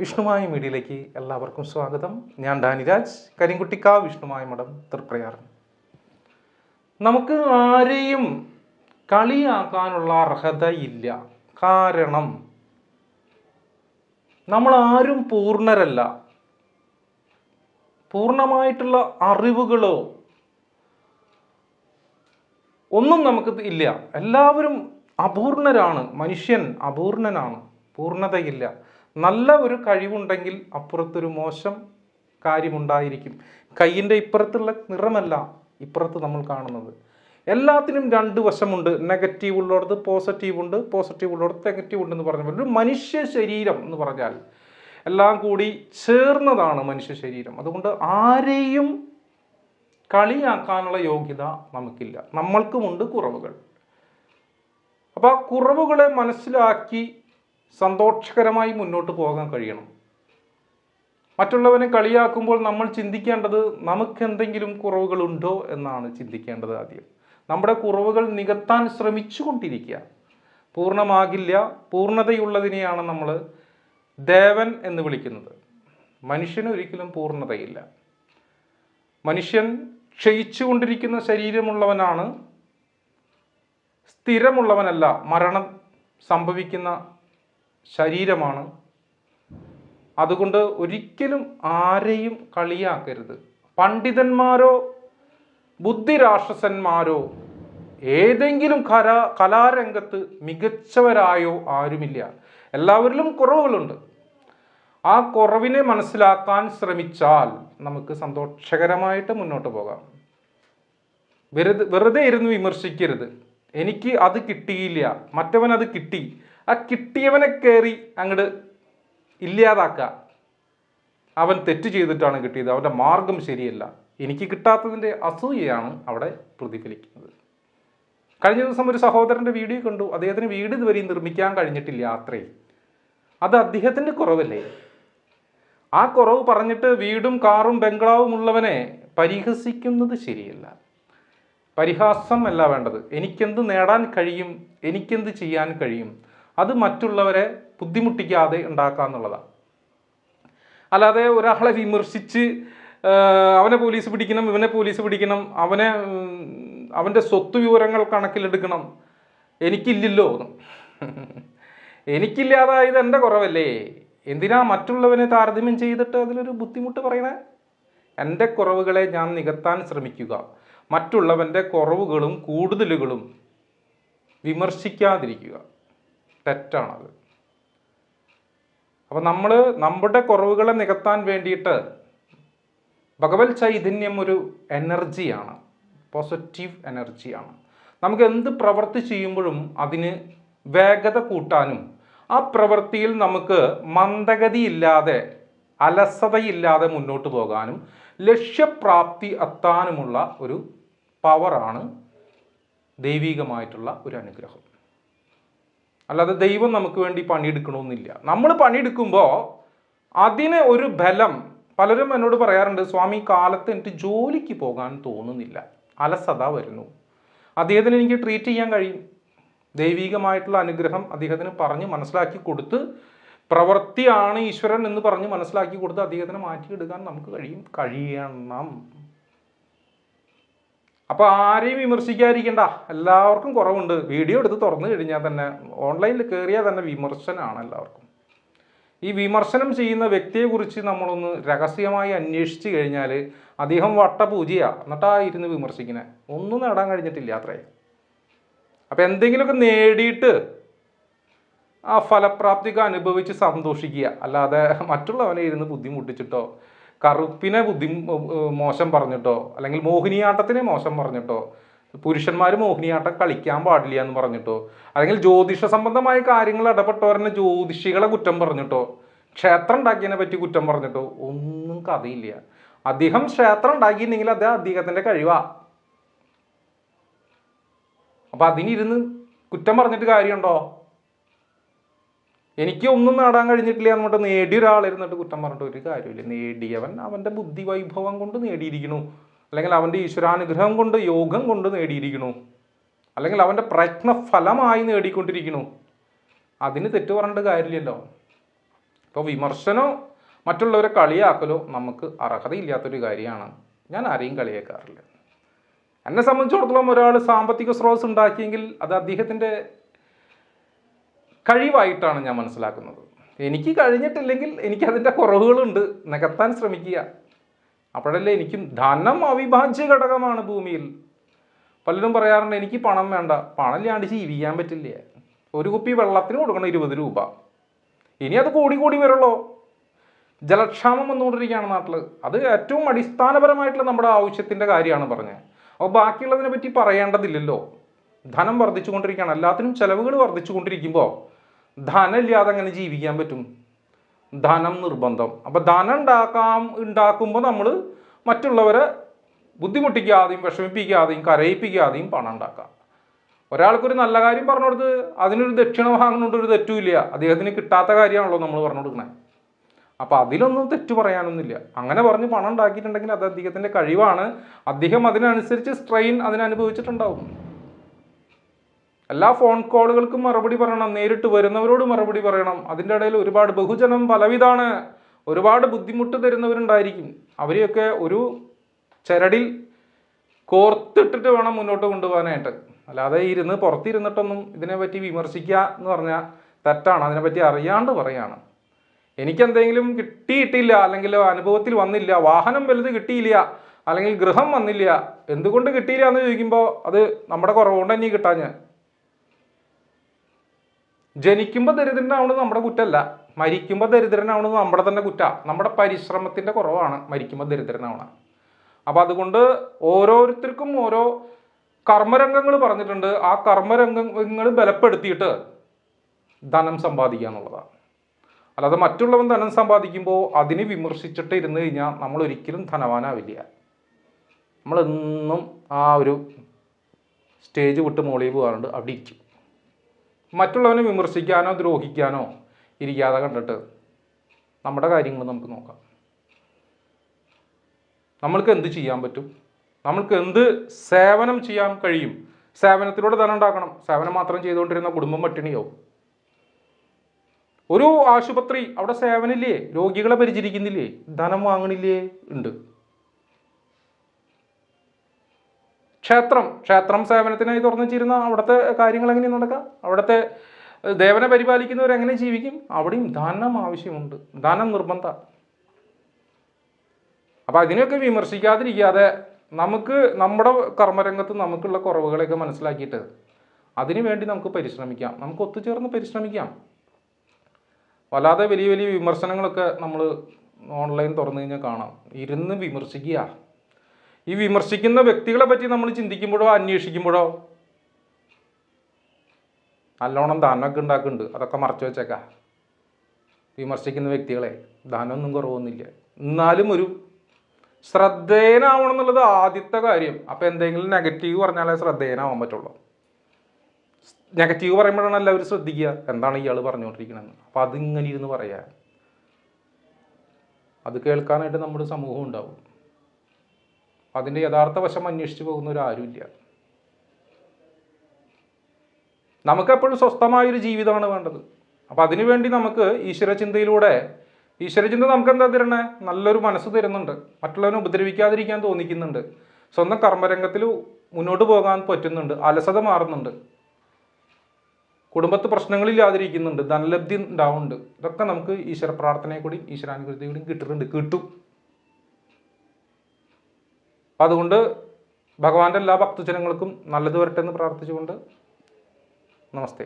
വിഷ്ണുമായ മീഡിയയിലേക്ക് എല്ലാവർക്കും സ്വാഗതം. ഞാൻ ഡാനിരാജ് കരിങ്കുട്ടിക്ക വിഷ്ണുമായി മഠം തൃപ്രയാർ. നമുക്ക് ആരെയും കളിയാക്കാനുള്ള അർഹതയില്ല. കാരണം നമ്മൾ ആരും പൂർണരല്ല. പൂർണമായിട്ടുള്ള അറിവുകളോ ഒന്നും നമുക്ക് ഇല്ല. എല്ലാവരും അപൂർണരാണ്. മനുഷ്യൻ അപൂർണനാണ്. പൂർണതയില്ല. നല്ല ഒരു കഴിവുണ്ടെങ്കിൽ അപ്പുറത്തൊരു മോശം കാര്യമുണ്ടായിരിക്കും. കയ്യിന്റെ ഇപ്പുറത്തുള്ള നിറമല്ല ഇപ്പുറത്ത് നമ്മൾ കാണുന്നത്. എല്ലാത്തിനും രണ്ട് വശമുണ്ട്. നെഗറ്റീവ് ഉള്ളിടത്ത് പോസിറ്റീവ് ഉണ്ട് പോസിറ്റീവ് ഉള്ളിടത്ത് നെഗറ്റീവ് ഉണ്ടെന്ന് പറഞ്ഞ പോലെ. ഒരു മനുഷ്യ ശരീരം എന്ന് പറഞ്ഞാൽ എല്ലാം കൂടി ചേർന്നതാണ് മനുഷ്യ ശരീരം. അതുകൊണ്ട് ആരെയും കളിയാക്കാനുള്ള യോഗ്യത നമുക്കില്ല. നമ്മൾക്കുമുണ്ട് കുറവുകൾ. അപ്പോൾ ആ കുറവുകളെ മനസ്സിലാക്കി സന്തോഷകരമായി മുന്നോട്ട് പോകാൻ കഴിയണം. മറ്റുള്ളവനെ കളിയാക്കുമ്പോൾ നമ്മൾ ചിന്തിക്കേണ്ടത് നമുക്കെന്തെങ്കിലും കുറവുകളുണ്ടോ എന്നാണ് ചിന്തിക്കേണ്ടത് ആദ്യം. നമ്മുടെ കുറവുകൾ നികത്താൻ ശ്രമിച്ചുകൊണ്ടിരിക്കുക. പൂർണമാകില്ല പൂർണതയുള്ളതിനെയാണ് നമ്മൾ ദേവൻ എന്ന് വിളിക്കുന്നത്. മനുഷ്യന് ഒരിക്കലും പൂർണതയില്ല. മനുഷ്യൻ ക്ഷയിച്ചുകൊണ്ടിരിക്കുന്ന ശരീരമുള്ളവനാണ് സ്ഥിരമുള്ളവനല്ല മരണം സംഭവിക്കുന്ന ശരീരമാണ്. അതുകൊണ്ട് ഒരിക്കലും ആരെയും കളിയാക്കരുത്. പണ്ഡിതന്മാരോ ബുദ്ധിരാക്ഷസന്മാരോ ഏതെങ്കിലും കല കലാരംഗത്ത് മികച്ചവരായോ ആരുമില്ല. എല്ലാവരിലും കുറവുകളുണ്ട്. ആ കുറവിനെ മനസ്സിലാക്കാൻ ശ്രമിച്ചാൽ നമുക്ക് സന്തോഷകരമായിട്ട് മുന്നോട്ട് പോകാം. വെറുതെ വെറുതെ ഇരുന്ന് വിമർശിക്കരുത്. എനിക്ക് അത് കിട്ടിയില്ല. മറ്റവൻ അത് കിട്ടി. ആ കിട്ടിയവനെ കയറി അങ്ങോട്ട് ഇല്ലാതാക്കുക അവൻ തെറ്റ് ചെയ്തിട്ടാണ് കിട്ടിയത്. അവന്റെ മാർഗം ശരിയല്ല. എനിക്ക് കിട്ടാത്തതിന്റെ അസൂയയാണ് അവിടെ പ്രതിഫലിക്കുന്നത്. കഴിഞ്ഞ ദിവസം ഒരു സഹോദരന്റെ വീഡിയോ കണ്ടു. അദ്ദേഹത്തിന് വീട് ഇതുവരെ നിർമ്മിക്കാൻ കഴിഞ്ഞിട്ടില്ല അത്രേ അത് അദ്ദേഹത്തിന്റെ കുറവല്ലേ? ആ കുറവ് പറഞ്ഞിട്ട് വീടും കാറും ബംഗ്ലാവും ഉള്ളവനെ പരിഹസിക്കുന്നത് ശരിയല്ല. പരിഹാസം അല്ല വേണ്ടത്. എനിക്കെന്ത് നേടാൻ കഴിയും? എനിക്കെന്ത് ചെയ്യാൻ കഴിയും? അത് മറ്റുള്ളവരെ ബുദ്ധിമുട്ടിക്കാതെ ഉണ്ടാക്കുക എന്നുള്ളതാണ്. അല്ലാതെ ഒരാളെ വിമർശിച്ച് അവനെ പോലീസ് പിടിക്കണം ഇവനെ പോലീസ് പിടിക്കണം അവനെ അവന്റെ സ്വത്ത് വിവരങ്ങൾ കണക്കിലെടുക്കണം. എനിക്കില്ലല്ലോ. എനിക്കില്ലാതായത് എന്റെ കുറവല്ലേ? എന്തിനാ മറ്റുള്ളവനെ താരതമ്യം ചെയ്തിട്ട് അതിലൊരു ബുദ്ധിമുട്ട് പറയണേ? എന്റെ കുറവുകളെ ഞാൻ നികത്താൻ ശ്രമിക്കുക. മറ്റുള്ളവന്റെ കുറവുകളും കൂടുതലുകളും വിമർശിക്കാതിരിക്കുക. തെറ്റാണത്. അപ്പോൾ നമ്മൾ നമ്മുടെ കുറവുകളെ നികത്താൻ വേണ്ടിയിട്ട് ഭഗവത് ചൈതന്യം ഒരു എനർജിയാണ് പോസിറ്റീവ് എനർജിയാണ്. നമുക്ക് എന്ത് പ്രവൃത്തി ചെയ്യുമ്പോഴും അതിന് വേഗത കൂട്ടാനും ആ പ്രവൃത്തിയിൽ നമുക്ക് മന്ദഗതിയില്ലാതെ അലസതയില്ലാതെ മുന്നോട്ട് പോകാനും ലക്ഷ്യപ്രാപ്തി എത്താനുമുള്ള ഒരു പവറാണ് ദൈവികമായിട്ടുള്ള ഒരു അനുഗ്രഹം. അല്ലാതെ ദൈവം നമുക്ക് വേണ്ടി പണിയെടുക്കണമെന്നില്ല. നമ്മൾ പണിയെടുക്കുമ്പോൾ അതിന് ഒരു ബലം. പലരും എന്നോട് പറയാറുണ്ട് സ്വാമി കാലത്ത് എനിക്ക് ജോലിക്ക് പോകാൻ തോന്നുന്നില്ല. അലസത വരുന്നു. അദ്ദേഹത്തിന് എനിക്ക് ട്രീറ്റ് ചെയ്യാൻ കഴിയും. ദൈവികമായിട്ടുള്ള അനുഗ്രഹം അദ്ദേഹത്തിന് പറഞ്ഞ് മനസ്സിലാക്കി കൊടുത്ത് പ്രവൃത്തിയാണ് ഈശ്വരൻ എന്ന് പറഞ്ഞ് മനസ്സിലാക്കി കൊടുത്ത് അദ്ദേഹത്തിനെ മാറ്റിയെടുക്കാൻ നമുക്ക് കഴിയും. കഴിയണം. അപ്പോൾ ആരെയും വിമർശിക്കാതിരിക്കണ്ട. എല്ലാവർക്കും കുറവുണ്ട്. വീഡിയോ എടുത്ത് തുറന്നു കഴിഞ്ഞാൽ തന്നെ ഓൺലൈനിൽ കയറിയാൽ തന്നെ വിമർശനമാണ് എല്ലാവർക്കും. ഈ വിമർശനം ചെയ്യുന്ന വ്യക്തിയെക്കുറിച്ച് നമ്മളൊന്ന് രഹസ്യമായി അന്വേഷിച്ച് കഴിഞ്ഞാൽ അദ്ദേഹം വട്ടപൂജയാണ് എന്നിട്ടാ ഇരുന്ന് വിമർശിക്കുന്നത് ഒന്നും നേടാൻ കഴിഞ്ഞിട്ടില്ല അത്രേ. അപ്പം എന്തെങ്കിലുമൊക്കെ നേടിയിട്ട് ആ ഫലപ്രാപ്തിക്ക് അനുഭവിച്ച് സന്തോഷിക്കുക. അല്ലാതെ മറ്റുള്ളവനെ ഇരുന്ന് ബുദ്ധിമുട്ടിച്ചിട്ടോ കറുപ്പിനെ ബുദ്ധി മോശം പറഞ്ഞിട്ടോ അല്ലെങ്കിൽ മോഹിനിയാട്ടത്തിനെ മോശം പറഞ്ഞിട്ടോ പുരുഷന്മാർ മോഹിനിയാട്ടം കളിക്കാൻ പാടില്ല എന്ന് പറഞ്ഞിട്ടോ അല്ലെങ്കിൽ ജ്യോതിഷ സംബന്ധമായ കാര്യങ്ങൾ ഇടപെട്ടവരനെ ജ്യോതിഷികളെ കുറ്റം പറഞ്ഞിട്ടോ ക്ഷേത്രം ഉണ്ടാക്കിയതിനെ പറ്റി കുറ്റം പറഞ്ഞിട്ടോ ഒന്നും കഥയില്ല. അദ്ദേഹം ക്ഷേത്രം ഉണ്ടാക്കിയിട്ടുണ്ടെങ്കിൽ അത് അദ്ദേഹത്തിന്റെ കഴിവാ. അപ്പൊ അതിനിരുന്ന് കുറ്റം പറഞ്ഞിട്ട് കാര്യമുണ്ടോ? എനിക്ക് ഒന്നും നേടാൻ കഴിഞ്ഞിട്ടില്ല എന്നിട്ട് നേടിയ ഒരാളിരുന്നിട്ട് കുറ്റം പറഞ്ഞിട്ട് ഒരു കാര്യമില്ല. നേടിയവൻ അവന്റെ ബുദ്ധി വൈഭവം കൊണ്ട് നേടിയിരിക്കണു അല്ലെങ്കിൽ അവന്റെ ഈശ്വരാനുഗ്രഹം കൊണ്ട് യോഗം കൊണ്ട് നേടിയിരിക്കണു അല്ലെങ്കിൽ അവന്റെ പ്രയത്ന ഫലമായി നേടിക്കൊണ്ടിരിക്കണു അതിന് തെറ്റ് പറഞ്ഞിട്ട് കാര്യമില്ലല്ലോ. ഇപ്പോൾ വിമർശനോ മറ്റുള്ളവരെ കളിയാക്കലോ നമുക്ക് അർഹതയില്ലാത്തൊരു കാര്യമാണ്. ഞാൻ ആരെയും കളിയാക്കാറില്ല. എന്നെ സംബന്ധിച്ചിടത്തോളം ഒരാൾ സാമ്പത്തിക സ്രോതസ് ഉണ്ടാക്കിയെങ്കിൽ അത് അദ്ദേഹത്തിന്റെ കഴിവായിട്ടാണ് ഞാൻ മനസ്സിലാക്കുന്നത്. എനിക്ക് കഴിഞ്ഞിട്ടില്ലെങ്കിൽ എനിക്കതിന്റെ കുറവുകളുണ്ട്. നികത്താൻ ശ്രമിക്കുക. അപ്പോഴല്ലേ എനിക്കും ധനം അവിഭാജ്യ ഘടകമാണ് ഭൂമിയിൽ. പലരും പറയാറുണ്ട് എനിക്ക് പണം വേണ്ട. പണം ഇല്ലാണ്ട് ജീവിക്കാൻ പറ്റില്ല? ഒരു കുപ്പി വെള്ളത്തിന് കൊടുക്കണം ഇരുപത് രൂപ. ഇനി അത് കൂടി കൂടി വരുള്ളൂ. ജലക്ഷാമം വന്നുകൊണ്ടിരിക്കുകയാണ് നാട്ടിൽ അത് ഏറ്റവും അടിസ്ഥാനപരമായിട്ടുള്ള നമ്മുടെ ആവശ്യത്തിന്റെ കാര്യമാണ് പറഞ്ഞത്. അപ്പോൾ ബാക്കിയുള്ളതിനെ പറ്റി പറയേണ്ടതില്ലല്ലോ. ധനം വർദ്ധിച്ചുകൊണ്ടിരിക്കുകയാണ്. എല്ലാത്തിനും ചെലവുകൾ വർദ്ധിച്ചുകൊണ്ടിരിക്കുമ്പോൾ ധനം ഇല്ലാതെ അങ്ങനെ ജീവിക്കാൻ പറ്റും. ധനം നിർബന്ധം. അപ്പം ധനം ഉണ്ടാക്കാം ഉണ്ടാക്കുമ്പോൾ നമ്മൾ മറ്റുള്ളവരെ ബുദ്ധിമുട്ടിക്കാതെയും വിഷമിപ്പിക്കാതെയും കരയിപ്പിക്കാതെയും പണം ഉണ്ടാക്കാം. ഒരാൾക്കൊരു നല്ല കാര്യം പറഞ്ഞു കൊടുത്ത് അതിനൊരു ദക്ഷിണ വാങ്ങുന്നുണ്ട് ഒരു തെറ്റുമില്ല അദ്ദേഹത്തിന് കിട്ടാത്ത കാര്യമാണല്ലോ നമ്മൾ പറഞ്ഞു കൊടുക്കണേ. അപ്പോൾ അതിലൊന്നും തെറ്റു പറയാനൊന്നുമില്ല. അങ്ങനെ പറഞ്ഞ് പണം ഉണ്ടാക്കിയിട്ടുണ്ടെങ്കിൽ അത് അദ്ദേഹത്തിന്റെ കഴിവാണ്. അദ്ദേഹം അതിനനുസരിച്ച് സ്ട്രെയിൻ അതിനനുഭവിച്ചിട്ടുണ്ടാവും. എല്ലാ ഫോൺ കോളുകൾക്കും മറുപടി പറയണം നേരിട്ട് വരുന്നവരോട് മറുപടി പറയണം. അതിന്റെ ഇടയിൽ ഒരുപാട് ബഹുജനം പലവിധാണ് ഒരുപാട് ബുദ്ധിമുട്ട് തരുന്നവരുണ്ടായിരിക്കും. അവരെയൊക്കെ ഒരു ചരടിൽ കോർത്തിട്ടിട്ട് വേണം മുന്നോട്ട് കൊണ്ടുപോകാനായിട്ട്. അല്ലാതെ ഇരുന്ന് പുറത്തിരുന്നിട്ടൊന്നും ഇതിനെപ്പറ്റി വിമർശിക്കുക എന്ന് പറഞ്ഞാൽ തെറ്റാണ്. അതിനെപ്പറ്റി അറിയാണ്ട് പറയാണ്. എനിക്കെന്തെങ്കിലും കിട്ടിയിട്ടില്ല അല്ലെങ്കിൽ അനുഭവത്തിൽ വന്നില്ല വാഹനം വലുത് കിട്ടിയില്ല അല്ലെങ്കിൽ ഗൃഹം വന്നില്ല എന്തുകൊണ്ട് കിട്ടിയില്ല എന്ന് ചോദിക്കുമ്പോൾ അത് നമ്മുടെ കുറവുകൊണ്ട് തന്നെ കിട്ടാഞ്ഞ് ജനിക്കുമ്പോൾ ദരിദ്രനാവുന്നത് നമ്മുടെ കുറ്റമല്ല മരിക്കുമ്പോൾ ദരിദ്രനാവുന്നത് നമ്മുടെ തന്നെ കുറ്റ. നമ്മുടെ പരിശ്രമത്തിന്റെ കുറവാണ് മരിക്കുമ്പോൾ ദരിദ്രനാവണം അപ്പം അതുകൊണ്ട് ഓരോരുത്തർക്കും ഓരോ കർമ്മരംഗങ്ങൾ പറഞ്ഞിട്ടുണ്ട്. ആ കർമ്മരംഗങ്ങൾ ബലപ്പെടുത്തിയിട്ട് ധനം സമ്പാദിക്കുക എന്നുള്ളതാണ്. അല്ലാതെ മറ്റുള്ളവൻ ധനം സമ്പാദിക്കുമ്പോൾ അതിനെ വിമർശിച്ചിട്ട് ഇരുന്ന് കഴിഞ്ഞാൽ നമ്മൾ ഒരിക്കലും ധനവാനാവില്ല. നമ്മളെന്നും ആ ഒരു സ്റ്റേജ് വിട്ട് മോളിൽ പോകാറുണ്ട്. അവിടെ ഇരിക്കും. മറ്റുള്ളവനെ വിമർശിക്കാനോ ദ്രോഹിക്കാനോ ഇരിക്കാതെ കണ്ടിട്ട് നമ്മുടെ കാര്യങ്ങൾ നമുക്ക് നോക്കാം. നമ്മൾക്ക് എന്ത് ചെയ്യാൻ പറ്റും? നമ്മൾക്ക് എന്ത് സേവനം ചെയ്യാൻ കഴിയും? സേവനത്തിലൂടെ ധനം ഉണ്ടാക്കണം. സേവനം മാത്രം ചെയ്തുകൊണ്ടിരുന്ന കുടുംബം പട്ടിണിയാവും ഒരു ആശുപത്രി അവിടെ സേവനില്ലേ രോഗികളെ പരിചരിക്കുന്നില്ലേ? ധനം വാങ്ങണില്ലേ? ഉണ്ട്. ക്ഷേത്രം ക്ഷേത്രം സേവനത്തിനായി തുറന്നു വെച്ചിരുന്ന അവിടുത്തെ കാര്യങ്ങൾ എങ്ങനെ നടക്കാം അവിടുത്തെ ദേവനെ പരിപാലിക്കുന്നവർ എങ്ങനെ ജീവിക്കും? അവിടെയും ദാനം ആവശ്യമുണ്ട്. ദാനം നിർബന്ധ. അപ്പം അതിനെയൊക്കെ വിമർശിക്കാതിരിക്കാതെ നമുക്ക് നമ്മുടെ കർമ്മരംഗത്ത് നമുക്കുള്ള കുറവുകളെയൊക്കെ മനസ്സിലാക്കിയിട്ട് അതിനു വേണ്ടി നമുക്ക് പരിശ്രമിക്കാം. നമുക്ക് ഒത്തുചേർന്ന് പരിശ്രമിക്കാം. വല്ലാതെ വലിയ വലിയ വിമർശനങ്ങളൊക്കെ നമ്മൾ ഓൺലൈൻ തുറന്നു കഴിഞ്ഞാൽ കാണാം. ഇരുന്ന് വിമർശിക്കുക. ഈ വിമർശിക്കുന്ന വ്യക്തികളെ പറ്റി നമ്മൾ ചിന്തിക്കുമ്പോഴോ അന്വേഷിക്കുമ്പോഴോ? നല്ലോണം ദാനമൊക്കെ ഉണ്ടാക്കുന്നുണ്ട്. അതൊക്കെ മറച്ചു വെച്ചേക്ക. വിമർശിക്കുന്ന വ്യക്തികളെ ദാനമൊന്നും കുറവൊന്നുമില്ല. എന്നാലും ഒരു ശ്രദ്ധേയനാവണം എന്നുള്ളത് ആദ്യത്തെ കാര്യം. അപ്പോൾ എന്തെങ്കിലും നെഗറ്റീവ് പറഞ്ഞാലേ ശ്രദ്ധേയനാവാൻ പറ്റുള്ളൂ. നെഗറ്റീവ് പറയുമ്പോഴാണ് എല്ലാവരും ശ്രദ്ധിക്കുക. എന്താണ് ഇയാൾ പറഞ്ഞുകൊണ്ടിരിക്കണമെന്ന് അപ്പം അതിങ്ങനെ ഇരുന്ന് പറയാ. അത് കേൾക്കാനായിട്ട് നമ്മുടെ സമൂഹം ഉണ്ടാവും. അതിന്റെ യഥാർത്ഥ വശം അന്വേഷിച്ച് പോകുന്നവരാരുമില്ല നമുക്കെപ്പോഴും സ്വസ്ഥമായൊരു ജീവിതമാണ് വേണ്ടത്. അപ്പം അതിനുവേണ്ടി നമുക്ക് ഈശ്വരചിന്തയിലൂടെ ഈശ്വരചിന്ത നമുക്ക് എന്താ തരണേ? നല്ലൊരു മനസ്സ് തരുന്നുണ്ട്. മറ്റുള്ളവനെ ഉപദ്രവിക്കാതിരിക്കാൻ തോന്നിക്കുന്നുണ്ട്. സ്വന്തം കർമ്മരംഗത്തിൽ മുന്നോട്ട് പോകാൻ പറ്റുന്നുണ്ട്. അലസത മാറുന്നുണ്ട്. കുടുംബത്ത് പ്രശ്നങ്ങളില്ലാതിരിക്കുന്നുണ്ട് ധനലബ്ധി ഉണ്ടാവുന്നുണ്ട്. ഇതൊക്കെ നമുക്ക് ഈശ്വര പ്രാർത്ഥനയെ കൂടി ഈശ്വരാനുഗ്രഹത്തെ കൂടി കിട്ടുന്നുണ്ട്. കിട്ടും. അപ്പം അതുകൊണ്ട് ഭഗവാന്റെ എല്ലാ ഭക്തജനങ്ങൾക്കും നല്ലത് വരട്ടെ എന്ന് പ്രാർത്ഥിച്ചുകൊണ്ട് നമസ്തേ.